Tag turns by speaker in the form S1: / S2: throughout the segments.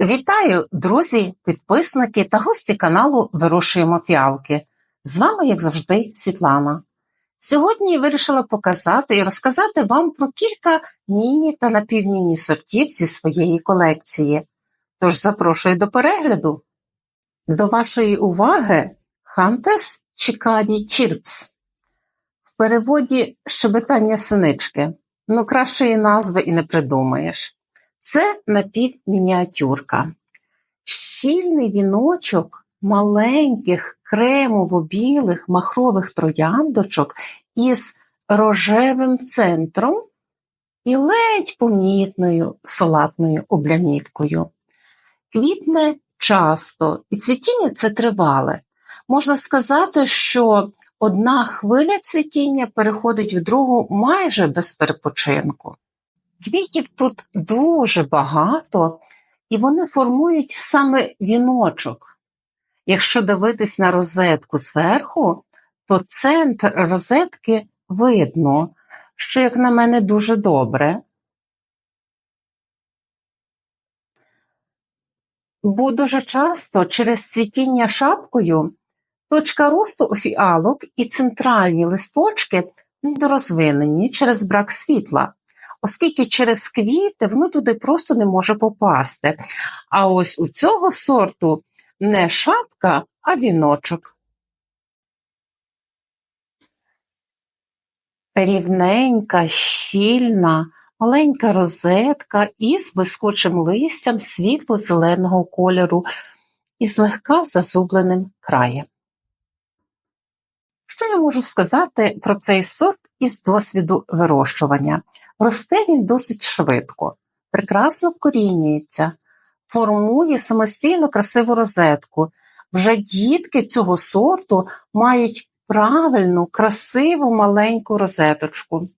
S1: Вітаю, друзі, підписники та гості каналу Вирощуємо фіалки. З вами, як завжди, Світлана. Сьогодні я вирішила показати і розказати вам про кілька міні та напівміні сортів зі своєї колекції. Тож запрошую до перегляду. До вашої уваги Hunters Chicadi Chirps. В переводі щебетання синички. Ну, кращої назви і не придумаєш. Це напівмініатюрка. Щільний віночок маленьких кремово-білих махрових трояндочок із рожевим центром і ледь помітною салатною облямівкою. Квітне часто, і цвітіння це тривале. Можна сказати, що одна хвиля цвітіння переходить в другу майже без перепочинку. Квітів тут дуже багато, і вони формують саме віночок. Якщо дивитись на розетку зверху, то центр розетки видно, що, як на мене, дуже добре. Бо дуже часто через цвітіння шапкою точка росту у фіалок і центральні листочки недорозвинені через брак світла оскільки через квіти воно туди просто не може попасти. А ось у цього сорту не шапка, а віночок. Рівненька, щільна, маленька розетка із блискучим листям світло-зеленого кольору і злегка зазубленим краєм. Що я можу сказати про цей сорт із досвіду вирощування? Росте він досить швидко, прекрасно вкорінюється, формує самостійно красиву розетку. Вже дітки цього сорту мають правильну, красиву маленьку розеточку.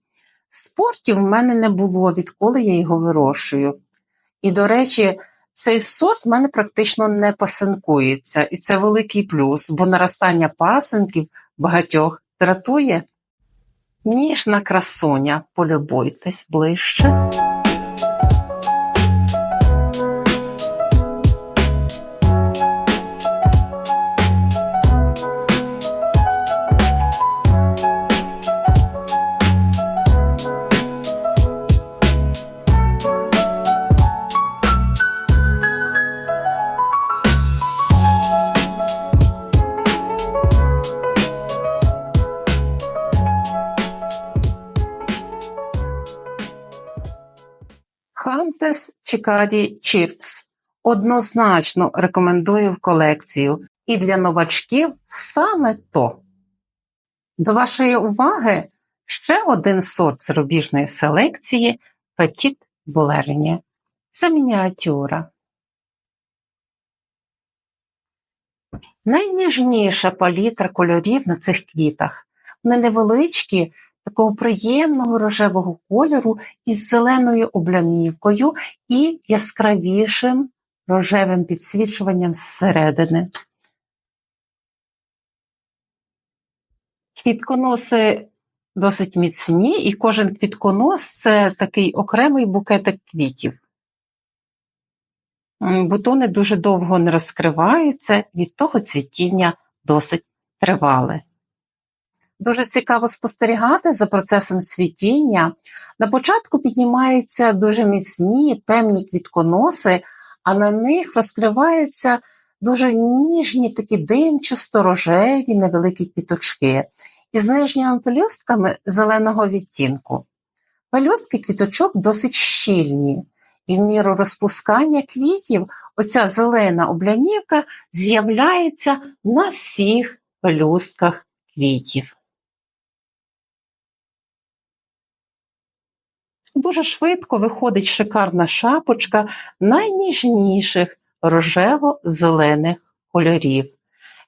S1: Спортів в мене не було, відколи я його вирощую. І, до речі, цей сорт в мене практично не пасинкується, і це великий плюс, бо наростання пасинків багатьох дратує. Ніжна красуня, полюбуйтесь ближче. Chicadi Chips. Однозначно рекомендую в колекцію. І для новачків саме то. До вашої уваги ще один сорт зарубіжної селекції Petit Bolernie. Це мініатюра. Найніжніша палітра кольорів на цих квітах. Вони невеличкі, такого приємного рожевого кольору із зеленою облямівкою і яскравішим рожевим підсвічуванням зсередини. Квітконоси досить міцні, і кожен квітконос це такий окремий букетик квітів. Бутони дуже довго не розкриваються, від того цвітіння досить тривале. Дуже цікаво спостерігати за процесом цвітіння. На початку піднімаються дуже міцні темні квітконоси, а на них розкриваються дуже ніжні, такі димчасто-рожеві невеликі квіточки із нижніми пелюстками зеленого відтінку. Пелюстки квіточок досить щільні, і в міру розпускання квітів оця зелена облямівка з'являється на всіх пелюстках квітів. Дуже швидко виходить шикарна шапочка найніжніших рожево-зелених кольорів.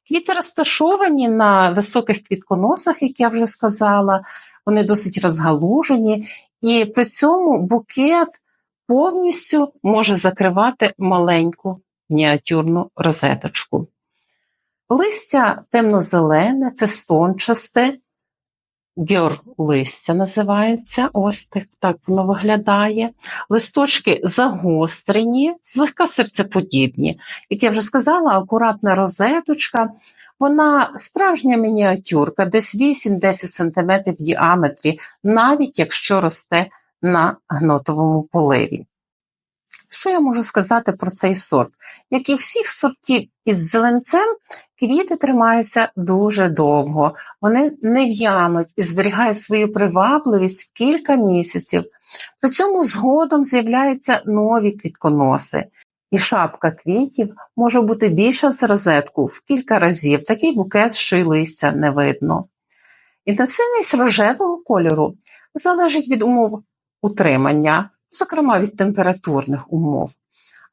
S1: Квіти розташовані на високих квітконосах, як я вже сказала, вони досить розгалужені, і при цьому букет повністю може закривати маленьку мініатюрну розеточку. Листя темно-зелене, фестончасте, гьор листя називається. Ось так, так воно виглядає. Листочки загострені, злегка серцеподібні. Як я вже сказала, акуратна розеточка. Вона справжня мініатюрка, десь 8-10 см в діаметрі, навіть якщо росте на гнотовому поливі. Що я можу сказати про цей сорт? Як і всіх сортів із зеленцем, квіти тримаються дуже довго, вони не в'януть і зберігають свою привабливість кілька місяців. При цьому згодом з'являються нові квітконоси. І шапка квітів може бути більша за розетку в кілька разів, такий букет, що й листя не видно. Інтенсивність рожевого кольору залежить від умов утримання, зокрема від температурних умов.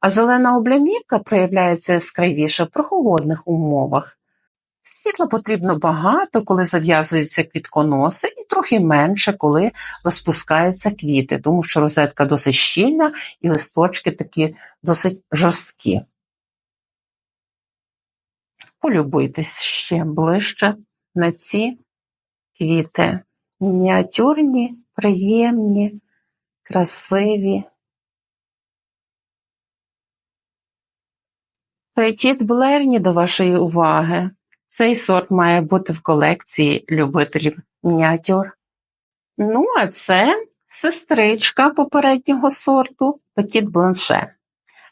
S1: А зелена облямівка проявляється яскравіше в прохолодних умовах. Світла потрібно багато, коли зав'язуються квітконоси, і трохи менше, коли розпускаються квіти, тому що розетка досить щільна і листочки такі досить жорсткі. Полюбуйтесь ще ближче на ці квіти. Мініатюрні, приємні, красиві. Петіт Блерні до вашої уваги. Цей сорт має бути в колекції любителів мініатюр. Ну, а це сестричка попереднього сорту Петіт Бланше.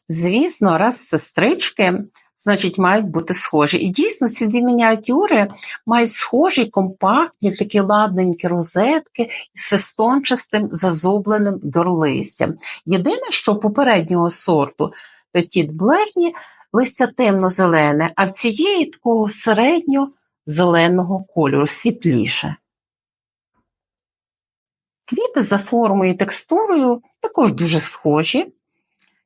S1: Звісно, раз сестрички, значить, мають бути схожі. І дійсно, ці дві мініатюри мають схожі, компактні, такі ладненькі розетки із свистончастим зазубленим горлистям. Єдине, що попереднього сорту Петіт Блерні листя темно-зелене, а в цієї такого середньо-зеленого кольору, світліше. Квіти за формою і текстурою також дуже схожі,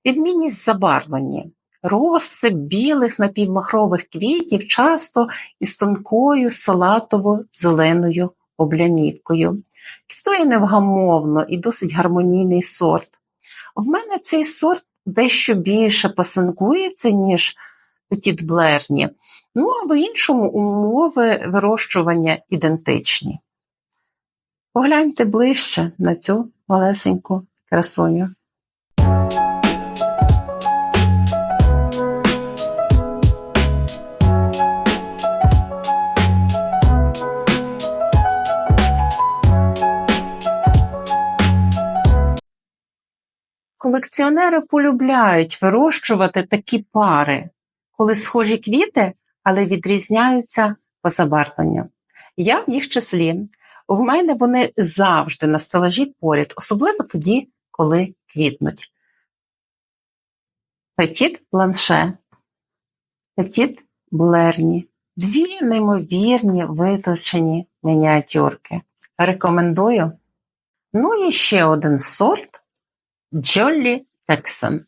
S1: відмінність забарвлення. Роси білих напівмахрових квітів часто із тонкою салатово-зеленою облямівкою. Квітує невгамовно і досить гармонійний сорт. В мене цей сорт дещо більше пасинкується, ніж Петіт Блерні. Ну, а в іншому умови вирощування ідентичні. Погляньте ближче на цю малесеньку красуню. Колекціонери полюбляють вирощувати такі пари, коли схожі квіти, але відрізняються по забарвленню. Я в їх числі. В мене вони завжди на стелажі поряд, особливо тоді, коли квітнуть. Петіт бланше, петіт блерні. Дві неймовірні виточені мініатюрки. Рекомендую. Ну і ще один сорт Джоллі Тексан.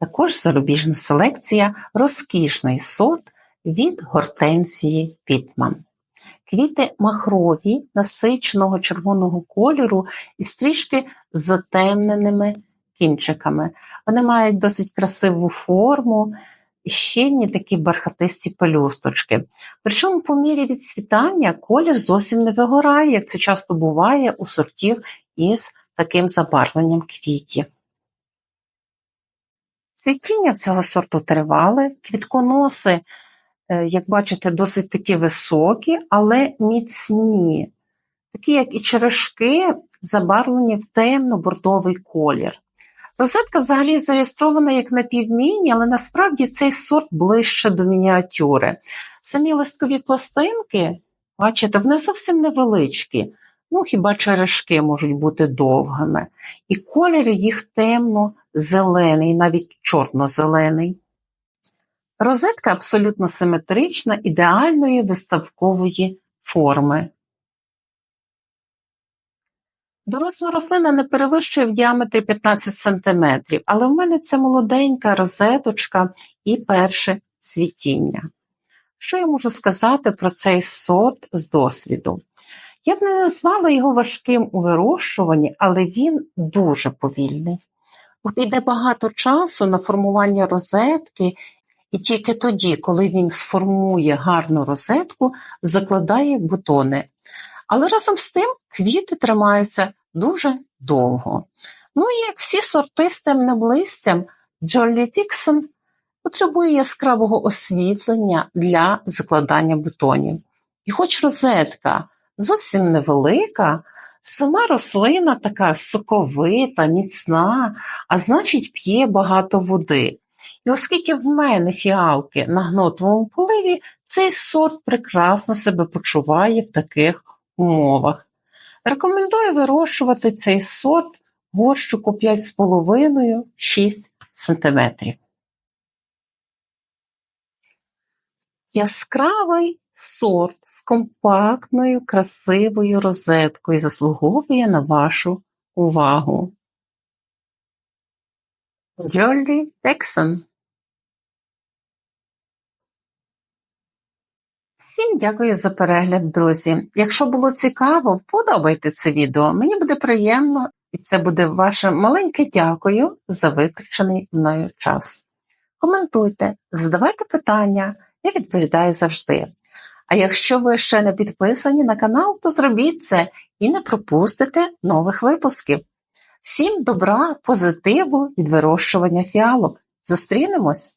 S1: Також зарубіжна селекція, розкішний сорт від гортензії Пітман. Квіти махрові, насиченого червоного кольору із трішки затемненими кінчиками. Вони мають досить красиву форму, і щільні такі бархатисті пелюсточки. Причому по мірі відцвітання колір зовсім не вигорає, як це часто буває у сортів із таким забарвленням квітів. Цвітіння цього сорту тривале, квітконоси, е, як бачите, досить такі високі, але міцні, такі, як і черешки, забарвлені в темно-бордовий колір. Розетка взагалі зареєстрована як напівміні, але насправді цей сорт ближче до мініатюри. Самі листкові пластинки, бачите, вони зовсім невеличкі, ну хіба черешки можуть бути довгими. І колір їх темно-зелений, навіть чорно-зелений. Розетка абсолютно симетрична, ідеальної виставкової форми. Доросла рослина не перевищує в діаметрі 15 см, але в мене це молоденька розеточка і перше цвітіння. Що я можу сказати про цей сорт з досвіду? Я б не назвала його важким у вирощуванні, але він дуже повільний. От іде багато часу на формування розетки, і тільки тоді, коли він сформує гарну розетку, закладає бутони. але разом з тим квіти тримаються дуже довго. Ну і як всі сорти з темним Джолі Тіксон потребує яскравого освітлення для закладання бутонів. І хоч розетка зовсім невелика, сама рослина така соковита, міцна, а значить п'є багато води. І оскільки в мене фіалки на гнотовому поливі, цей сорт прекрасно себе почуває в таких умовах. Рекомендую вирощувати цей сорт горщику 5,5-6 см. Яскравий сорт з компактною, красивою розеткою заслуговує на вашу увагу. Джолі Тексон Всім дякую за перегляд, друзі. Якщо було цікаво, подобайте це відео. Мені буде приємно, і це буде ваше маленьке дякую за витрачений мною час. Коментуйте, задавайте питання, я відповідаю завжди. А якщо ви ще не підписані на канал, то зробіть це і не пропустите нових випусків. Всім добра, позитиву від вирощування фіалок. Зустрінемось!